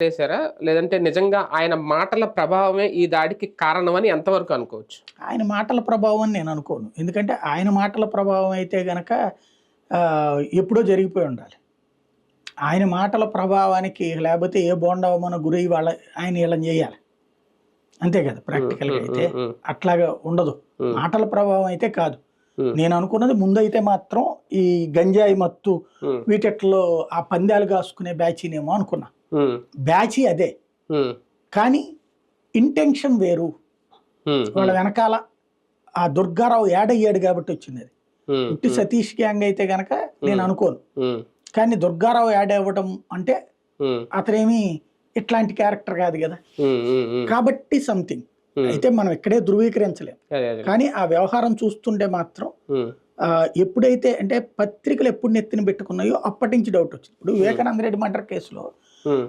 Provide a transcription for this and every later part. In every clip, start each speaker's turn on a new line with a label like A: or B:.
A: చేశారా? లేదంటే నిజంగా ఆయన మాటల ప్రభావమే ఈ దాడికి కారణమని ఎంతవరకు అనుకోవచ్చు?
B: ఆయన మాటల ప్రభావం అని నేను అనుకోను. ఎందుకంటే ఆయన మాటల ప్రభావం అయితే గనక ఎప్పుడో జరిగిపోయి ఉండాలి. ఆయన మాటల ప్రభావానికి లేకపోతే ఏ బోండవమన గురై వాళ్ళ ఆయన వీళ్ళని చేయాలి. అంతే కదా ప్రాక్టికల్గా అయితే అట్లాగా ఉండదు. మాటల ప్రభావం అయితే కాదు. నేను అనుకున్నది ముందైతే మాత్రం ఈ గంజాయి మత్తు
A: ఉమ్,
B: వీటిట్లో ఆ పందాలు కాసుకునే బ్యాచీనేమో అనుకున్నా.
A: ఉమ్,
B: బ్యాచీ అదే. కానీ ఇంటెన్షన్ వేరు. వాళ్ళ వెనకాల ఆ దుర్గారావు యాడ్ అయ్యాడు కాబట్టి వచ్చింది అది. ఉట్టి సతీష్ గ్యాంగ్ అయితే గనక నేను అనుకోను. కానీ దుర్గారావు యాడ్ అవ్వడం అంటే అతనేమి ఇట్లాంటి క్యారెక్టర్ కాదు కదా. కాబట్టి సంథింగ్. అయితే మనం ఇక్కడే ధృవీకరించలేం. కానీ ఆ వ్యవహారం చూస్తుంటే మాత్రం ఎప్పుడైతే అంటే పత్రికలు ఎప్పుడు నెత్తిన పెట్టుకున్నాయో అప్పటి నుంచి డౌట్ వచ్చింది. ఇప్పుడు వివేకానంద రెడ్డి మర్డర్ కేసులో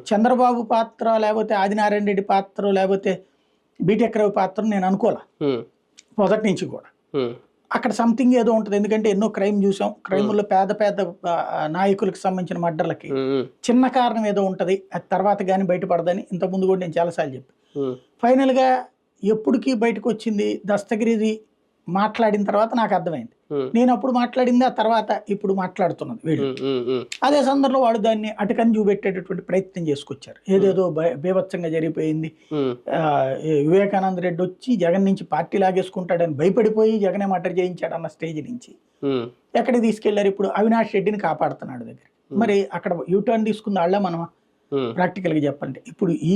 B: చంద్రబాబు పాత్ర లేకపోతే ఆదినారాయణ రెడ్డి పాత్ర లేకపోతే బీటెక్ రవి పాత్ర నేను అనుకోలే.
A: ఉమ్,
B: మొదటి నుంచి కూడా.
A: ఉమ్,
B: అక్కడ సంథింగ్ ఏదో ఉంటుంది. ఎందుకంటే ఎన్నో క్రైమ్ చూసాం. క్రైముల్లో పేద పేద నాయకులకు సంబంధించిన మర్డర్లకి చిన్న కారణం ఏదో ఉంటుంది. అది తర్వాత కానీ బయటపడదని ఇంతకుముందు కూడా నేను చాలాసార్లు చెప్పి.
A: ఉమ్,
B: ఫైనల్గా ఎప్పటికీ బయటకు వచ్చింది దస్తగిరిది మాట్లాడిన తర్వాత నాకు అర్థమైంది. నేను అప్పుడు మాట్లాడింది ఆ తర్వాత ఇప్పుడు మాట్లాడుతున్నది వీళ్ళు. అదే సందర్భంలో వాడు దాన్ని అటకని చూపెట్టేటటువంటి ప్రయత్నం చేసుకొచ్చారు. ఏదేదో బీభత్సంగా జరిగిపోయింది. వివేకానంద రెడ్డి వచ్చి జగన్ నుంచి పార్టీ లాగేసుకుంటాడని భయపడిపోయి జగనే మటర్ చేయించాడు అన్న స్టేజ్ నుంచి ఎక్కడికి తీసుకెళ్ళారు ఇప్పుడు అవినాష్ రెడ్డిని కాపాడుతున్నాడు దగ్గర మరి అక్కడ యూటర్న్ తీసుకుంది వాళ్ళే మనం. ప్రాక్టికల్గా చెప్పండి ఇప్పుడు ఈ